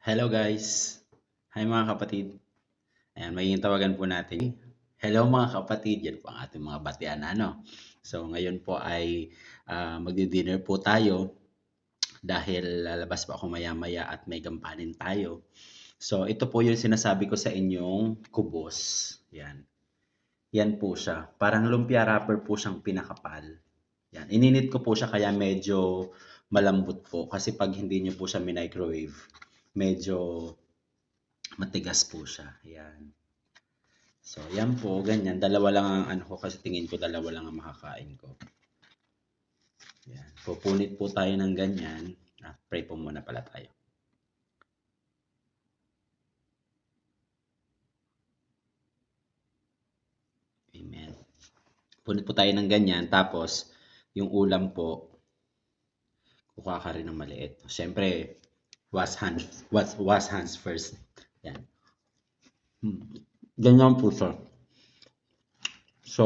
Hello guys! Hi mga kapatid. Ayan, magiging tawagan po natin. Hello mga kapatid, yan po ang ating mga batian. Ano? So ngayon po ay ah, magdi-dinner po tayo dahil lalabas pa ako maya-maya at may gampanin tayo. So ito po yung sinasabi ko sa inyong kubos. Yan. Yan po siya. Parang lumpia wrapper po siyang pinakapal. Yan. Ininit ko po siya kaya medyo malambot po. Kasi pag hindi niyo po siya microwave, medyo matigas po siya. Yan. So, yan po, ganyan. Dalawa lang ang ano ko kasi tingin ko dalawa lang ang makakain ko. Yan. Pupunit po tayo ng ganyan. Ah, pray po muna pala tayo. Amen. Punit po tayo ng ganyan. Tapos, yung ulam po, kukuha rin ng maliit. Siyempre, wash hands, wash, wash hands first. Yan. Hmm. Ganyan po siya. So,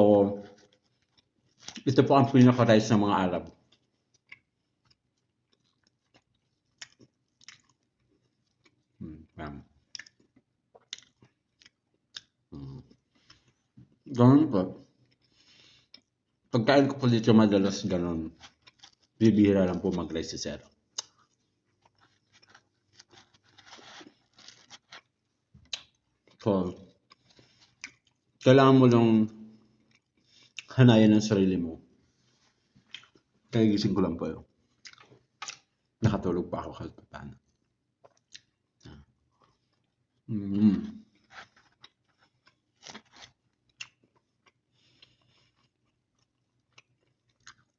ito po ang pinaka-rice ng mga Arab. Hmm. Yan. Hmm. Ganun po. Pagkain ko po dito madalas ganun. Bibihira lang po mag-rice si Sir. So, kailangan mo lang hanayan ng sarili mo. Kaya gising ko lang po yun. Nakatulog pa ako kahit pa paano. Mm.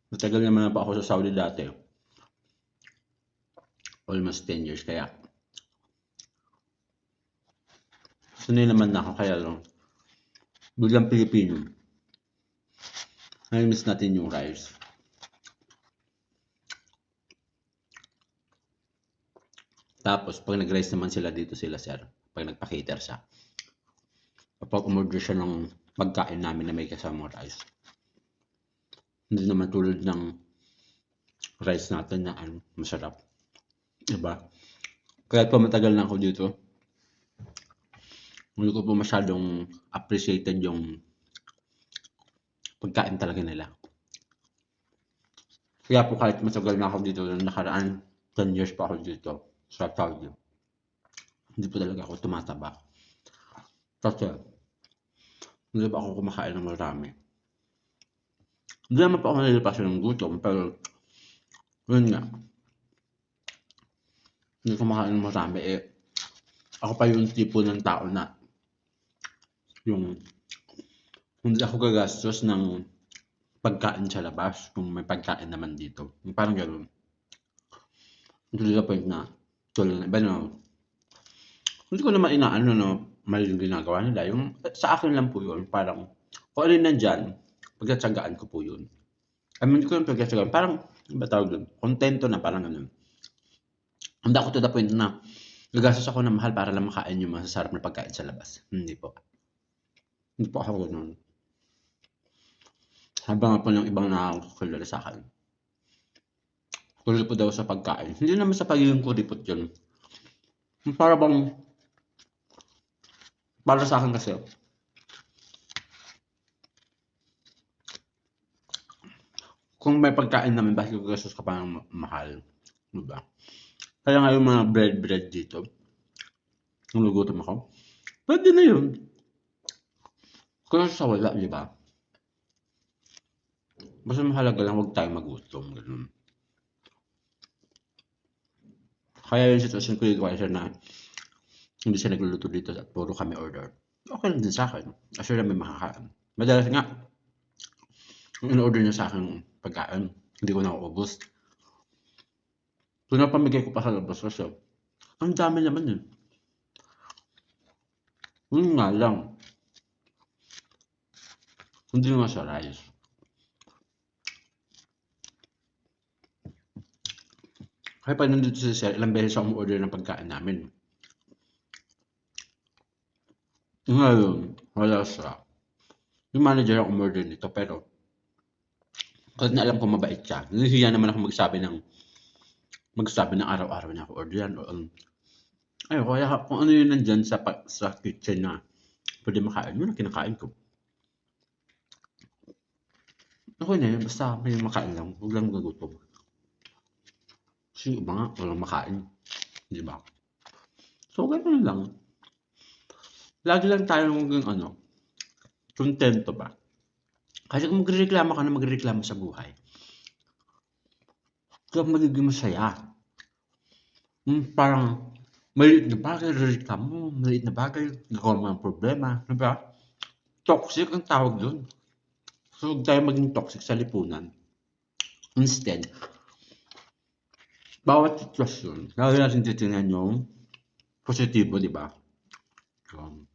Matagal naman na pa ako sa Saudi dati. Almost 10 years kaya. Sanay naman na ako kaya lang. Biglang Pilipino. Nami-miss natin yung rice. Tapos, pag nag-rice naman sila dito sila, sir. Pag nagpa-cater siya. Kapag umorder siya ng pagkain namin na may kasamang rice. Hindi naman tulad ng rice natin na ano, masarap. Diba? Kaya po matagal na ako dito. Hindi ko po masyadong appreciated yung pagkain talaga nila. Kaya po kahit matagal na ako dito, nung nakaraan 10 years pa ako dito sa Saudi. Hindi po talaga ako tumataba. Kasi, hindi pa ako kumakain ng marami. Hindi naman pa ako nalilipasan ng gutom, pero yun nga. Hindi kumakain ng marami. Eh, ako pa yung tipo ng tao na yung hindi ako gagastos ng pagkain sa labas kung may pagkain naman dito. Parang gano'n. To the point na tulad na iba no, hindi ko naman inaano no, mali yung ginagawa nila. Yung sa akin lang po yun, parang kung ano yung nandyan, pagkatsagaan ko po yun. I mean, hindi ko yung pagkatsagaan. Parang, ano ba tawag doon? Kontento na, parang ganun. Hindi ako to the point na gagastos ako ng mahal para lang makain yung masasarap na pagkain sa labas. Hindi po. Hindi po ako ganun. Habang po ng ibang nakakakilala sa akin. Kuripot daw sa pagkain. Hindi naman sa pagiging kuripot yun. Para bang, para sa akin kasi, kung may pagkain naman, bakit gagastos ka pa ng ma- mahal? Diba? Kaya nga yung mga bread-bread dito, nung nagutom ako, pwede na yun. Kaya sa wala, di ba? Basta mahalaga lang huwag tayong magutom. Ganun. Kaya yung sitwasyon ko kaya siya na hindi siya nagluluto dito at puro kami order. Okay lang din sa akin. Assure na may makakain. Madalas nga, yung in-order niya sa akin pagkain, hindi ko na ubos. So, napamigay ko pa sa labas kasi ang dami naman yun. Yun nga lang. Nga sa rice. Kaya pa nandito si Sir, ilang beses ako order ng pagkain namin. Ngayon, wala siya. Yung manager ang umorder nito, pero kasi na alam ko mabait siya. Nahihiya naman ako magsabi ng magsabi ng araw-araw niya ako order yan. Um, Ay, kaya kung ano yun nandyan sa, sa kitchen na pwede makain, yun ang kinakain ko. Okay na yun, basta may makain lang, huwag lang magutom. Kasi iba nga, walang makain. Di ba? So, ganun lang. Lagi lang tayo maging ano, kontento ba? Kasi kung magreklamo ka na magreklamo sa buhay, ka magiging masaya. Hmm, parang, maliit na bagay, reklamo mo, maliit na bagay, nagawa mo ng problema, di ba? Toxic ang tawag doon. So, huwag tayo maging toxic sa lipunan. Instead, bawat sitwasyon, lagi natin titingnan yung positibo, di ba? Um,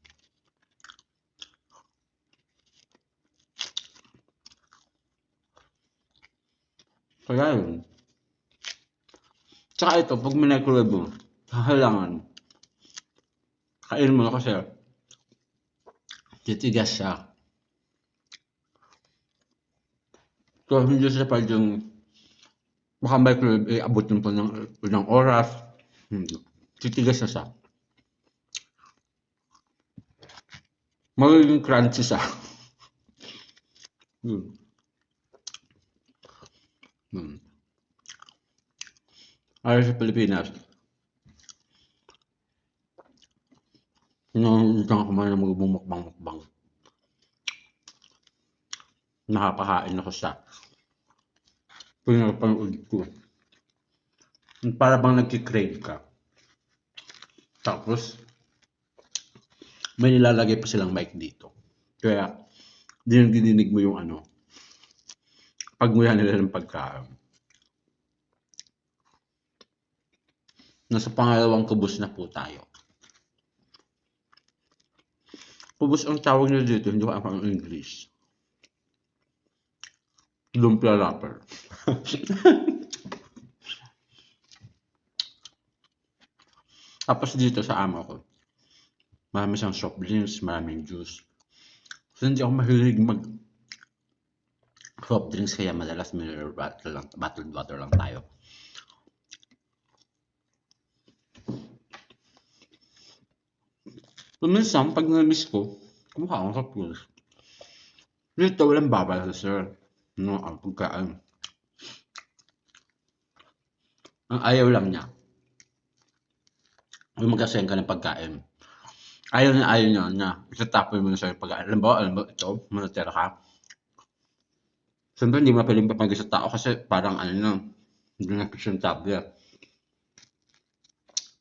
kaya yun. Tsaka ito, pag minecrowave mo, kailangan, kainin mo na kasi titigas siya. So, hindi siya pwedeng baka microwave, eh, abutin po ng, ng oras. Hindi. Titigas na siya. Magiging crunchy siya. hmm. Hmm. Ayaw sa Pilipinas. Nangungutan ako man na magbumukbang-mukbang. Nakakahain ako siya. Pinapanood ko. Para bang nagkikrave ka. Tapos, may nilalagay pa silang mic dito. Kaya, dinidinig mo yung ano, pagmuya nila ng pagkain. Nasa pangalawang kubos na po tayo. Kubos ang tawag nila dito, hindi ko ang English. Lumpia wrapper. Tapos dito sa amo ko, marami siyang soft drinks, maraming juice. So hindi ako mahilig mag soft drinks kaya madalas mineral water lang, bottled water lang tayo. So, minsan, pag na-miss ko, kumukha ako sa pool. Dito, walang babal sa sir. No, ang pagkaan. Ang ayaw lang niya. Yung magkasayang ka ng pagkain. Ayaw na ayaw niya na itatapon mo na sa pagkain. Alam ba, alam ba, ito, manatira ka. Siyempre, hindi mo na pwedeng papagay sa tao kasi parang ano na, hindi na presentable.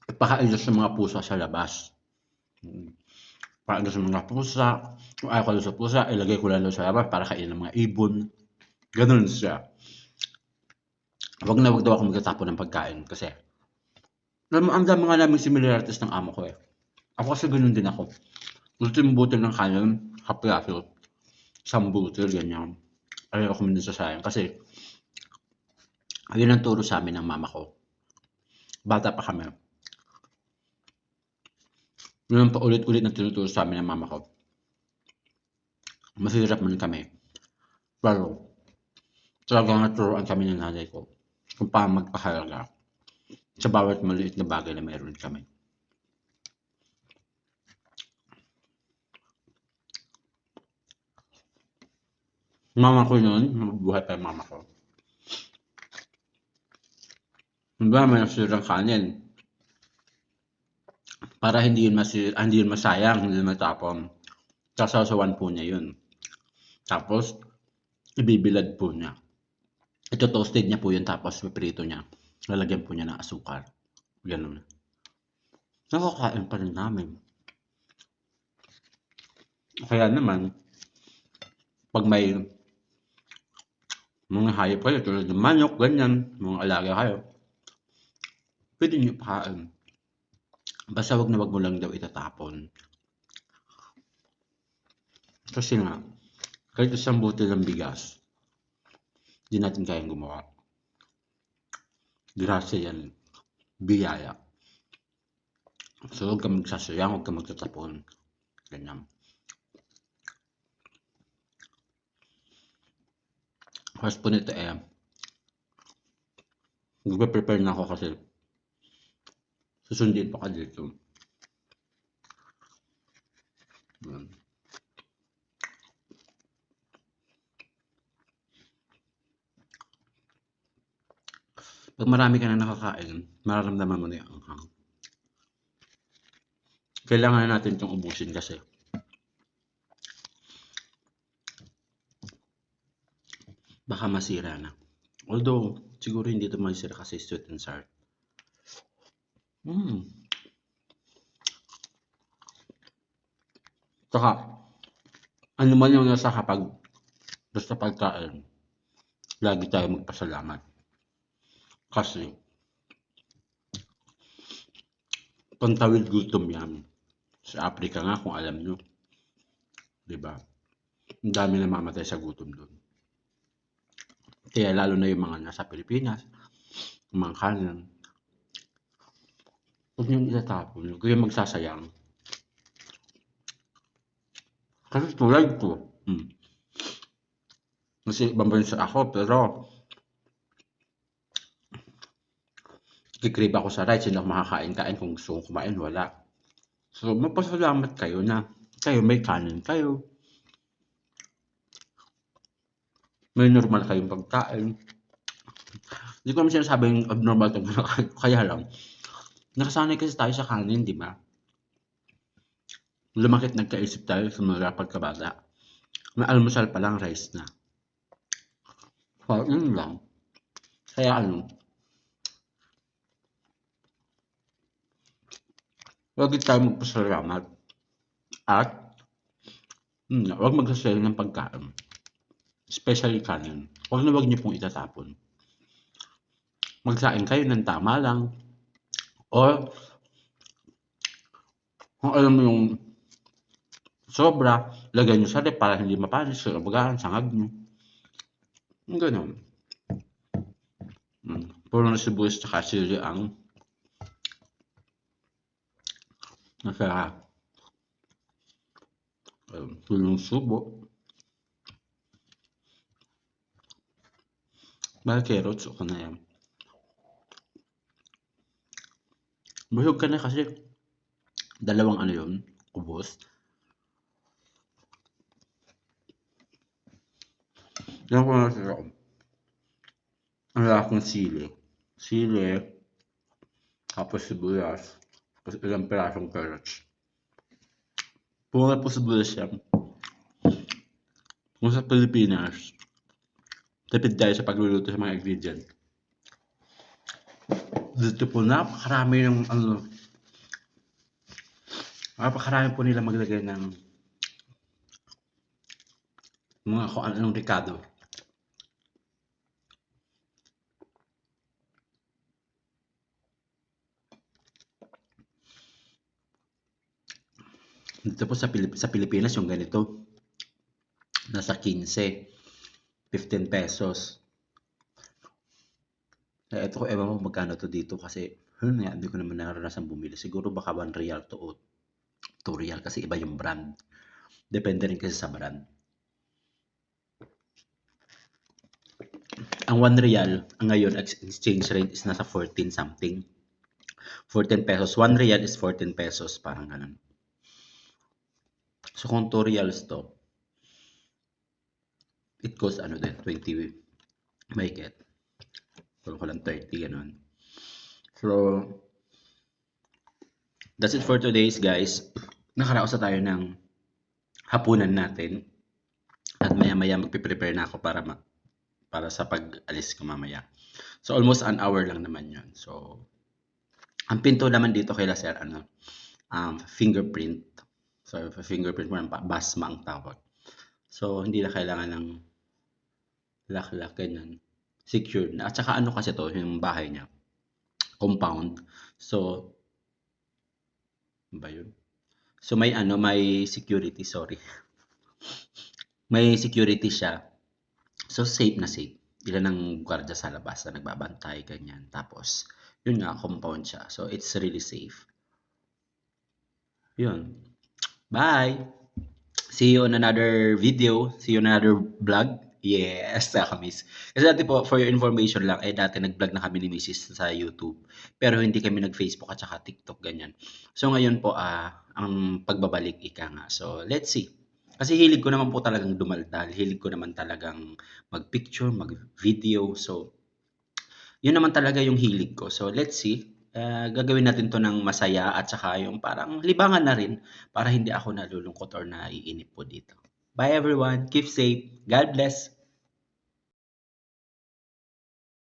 Ipakain sa mga pusa sa labas. Doon sa mga pusa, ayaw ko sa pusa, ilagay ko lang sa labas para kainin ng mga ibon. Ganun siya. Wag na wag daw ako magtatapon ng pagkain kasi alam mo, ang dami nga namin similarities ng amo ko eh. Ako kasi ganun din ako. Gusto yung butil ng kanin, haplaso, isang butil, ganyan. Ayaw ako minun sa sayang kasi yun ang turo sa amin ng mama ko. Bata pa kami. Yun ang paulit-ulit na tinuturo sa amin ng mama ko. Masirap man kami. Pero, talagang naturoan kami ng nanay ko kung paano magpahalaga sa bawat maliit na bagay na meron kami. Mama ko noon, mabuhay pa yung mama ko. Diba, may nasirang kanin. Para hindi yun, masir ah, hindi yun masayang, hindi yun matapon. Sasasawan po niya yun. Tapos, ibibilad po niya. Ito toasted niya po yun tapos piprito niya. Lalagyan po niya ng asukar. Ganun. Nakakain pa rin namin. Kaya naman, pag may mga hayop kayo, tulad ng manok, ganyan, mga alaga kayo, pwede nyo pakain. Basta wag na wag mo lang daw itatapon. Kasi nga, kahit isang butil ng bigas, hindi natin kayang gumawa. Grasya yan. Biyaya. So, huwag ka magsasayang, huwag ka magtatapon. Ganyan. First po nito eh, nagpe-prepare na ako kasi Susundin pa ka dito. Yan. Pag marami ka na nakakain, mararamdaman mo na yung anghang. Kailangan na natin itong ubusin kasi baka masira na. Although, siguro hindi ito masira kasi sweet and sour. Mm. Saka, ano man yung nasa kapag basta pagkain, lagi tayo magpasalamat. Kasi, pantawid gutom yan. Sa Africa nga, kung alam nyo. ba? Ang dami na mamatay sa gutom doon. Kaya lalo na yung mga nasa Pilipinas, yung mga kanan. Huwag niyong itatapon. Huwag kayong magsasayang. Kasi tulad ko. Hmm. Kasi ibang bansa ako, pero kikrib ako sa rice, hindi ako makakain-kain kung gusto kong kumain, wala. So, mapasalamat kayo na kayo may kanin kayo. May normal kayong pagkain. Hindi ko naman sinasabing abnormal ito. Kaya lang, nakasanay kasi tayo sa kanin, di ba? Lumakit nagkaisip tayo sa mga pagkabata. Na almusal pa lang rice na. So, yun lang. Kaya ano, Huwag tayo magpasalamat. At, hmm, huwag magsasayang ng pagkain. Especially kanin. Huwag na huwag niyo pong itatapon. Magsain kayo ng tama lang. O, kung alam mo yung sobra, lagay nyo sa rep para hindi mapanis, sa abagaan, sangag nyo. Ganun. Hmm. Puro na sibuyas tsaka sili ang nasa um, tulong subo. Mahal carrots o na yan. Busog ka na kasi dalawang ano yun, ubos. Yan ko na sa Ang lakong sili. Sili. Tapos sibuyas. Tapos ilang pirasong carrots. Pura po sibuyas yan. Kung sa Pilipinas, tayo sa pagluluto sa mga ingredient. Dito po napakarami ng ano, napakarami po nila maglagay ng mga kung anong ricado. Dito po sa, Pilip sa Pilipinas yung ganito. Nasa 15. 15 pesos. Eh, ito ko ewan mo magkano to dito kasi hmm, nga, hindi ko naman naranasan bumili. Siguro baka 1 real to o 2 real kasi iba yung brand. Depende rin kasi sa brand. Ang 1 real, ang ngayon exchange rate is nasa 14 something. 14 pesos. 1 real is 14 pesos. Parang ganun. So, kung 2 reals to, it costs ano din, 20 may get. Kung ko lang 30, ganun. So, that's it for today's guys. Nakaraos na tayo ng hapunan natin. At maya-maya magpiprepare na ako para ma para sa pag-alis ko mamaya. So, almost an hour lang naman yon So, ang pinto naman dito kay Sir, ano, um, fingerprint. So, fingerprint mo ng basma ang tawag. So, hindi na kailangan ng lock-lock, ganyan. Secured na. At saka ano kasi to, yung bahay niya. Compound. So, ano ba yun? So, may ano, may security, sorry. may security siya. So, safe na safe. Ilan ang gwardiya sa labas na nagbabantay, ganyan. Tapos, yun nga, compound siya. So, it's really safe. Yun. Bye! See you on another video. See you on another vlog. Yes, nakakamiss. Kasi dati po, for your information lang, eh dati nag-vlog na kami ni Mrs. sa YouTube. Pero hindi kami nag-Facebook at saka TikTok, ganyan. So ngayon po, ah, ang pagbabalik ika nga. So let's see. Kasi hilig ko naman po talagang dumaldal. Hilig ko naman talagang mag-picture, mag-video. So, yun naman talaga yung hilig ko. So let's see. Ah, gagawin natin to ng masaya at saka yung parang libangan na rin para hindi ako nalulungkot or naiinip po dito. Bye everyone. Keep safe. God bless.